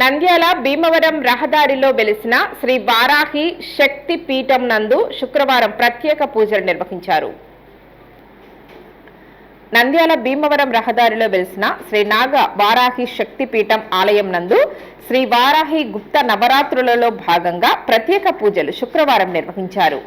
నంద్యాల భీమవరం రహదారిలో వెలిసిన శ్రీ వారాహి శక్తి పీఠం నందు శుక్రవారం ప్రత్యేక పూజలు నిర్వహించారు. నంద్యాల భీమవరం రహదారిలో వెలిసిన శ్రీ నాగ వారాహి శక్తి పీఠం ఆలయం నందు శ్రీ వారాహి గుప్త నవరాత్రులలో భాగంగా ప్రత్యేక పూజలు శుక్రవారం నిర్వహించారు.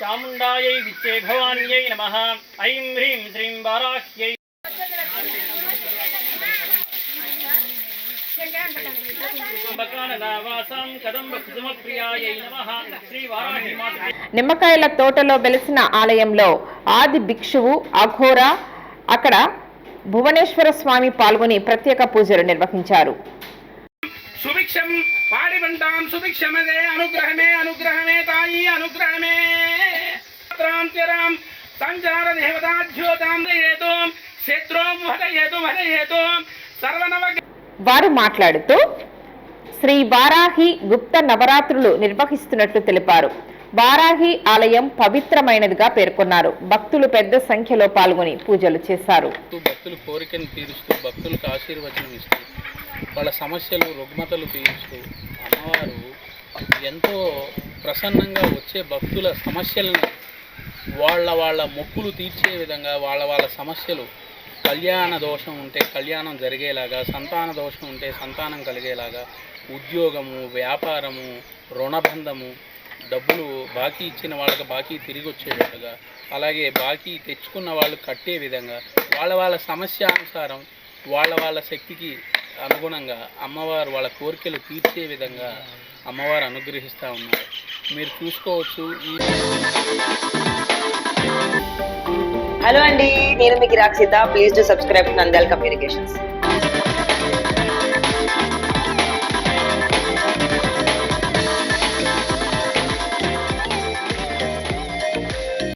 చాముండాయై విచ్చే భవాన్యై నమ. ఐం హ్రీం శ్రీం వారాహ్యై. నిమ్మకాయల తోటలో వెలిసిన ఆలయంలో ఆది భిక్షువు అఘోర అక్కడ భువనేశ్వర స్వామి పాల్గొని ప్రత్యేక పూజలు నిర్వహించారు. సుభిక్షం సుభిక్షమదే అనుగ్రహమే అనుగ్రహమే తాయి అనుగ్రహమే. సంచార దయేతో శత్రుం సర్వనవ వారు మాట్లాడుతూ శ్రీ వారాహి గుప్త నవరాత్రులు నిర్వహిస్తున్నట్లు తెలిపారు. వారాహి ఆలయం పవిత్రమైనదిగా పేర్కొన్నారు. భక్తులు పెద్ద సంఖ్యలో పాల్గొని పూజలు చేశారు. భక్తులు కోరికను తీరుస్తూ భక్తులకు ఆశీర్వచనం ఇస్తూ వాళ్ళ సమస్యలు రుగ్మతలు తీరుస్తూ అమ్మవారు ఎంతో ప్రసన్నంగా వచ్చే భక్తుల సమస్యలను వాళ్ళ వాళ్ళ మొక్కులు తీర్చే విధంగా వాళ్ళ వాళ్ళ సమస్యలు కళ్యాణ దోషం ఉంటే కళ్యాణం జరిగేలాగా సంతాన దోషం ఉంటే సంతానం కలిగేలాగా ఉద్యోగము వ్యాపారము రుణబంధము డబ్బులు బాకీ ఇచ్చిన వాళ్ళకి బాకీ తిరిగి వచ్చేటట్టుగా అలాగే బాకీ తెచ్చుకున్న వాళ్ళు కట్టే విధంగా వాళ్ళ వాళ్ళ సమస్య అనుసారం వాళ్ళ వాళ్ళ శక్తికి అనుగుణంగా అమ్మవారు వాళ్ళ కోరికలు తీర్చే విధంగా అమ్మవారు అనుగ్రహిస్తూ ఉన్నారు. మీరు చూసుకోవచ్చు ఈ హలో అండి నేను మీకు Rakshita please to subscribe Nandal communications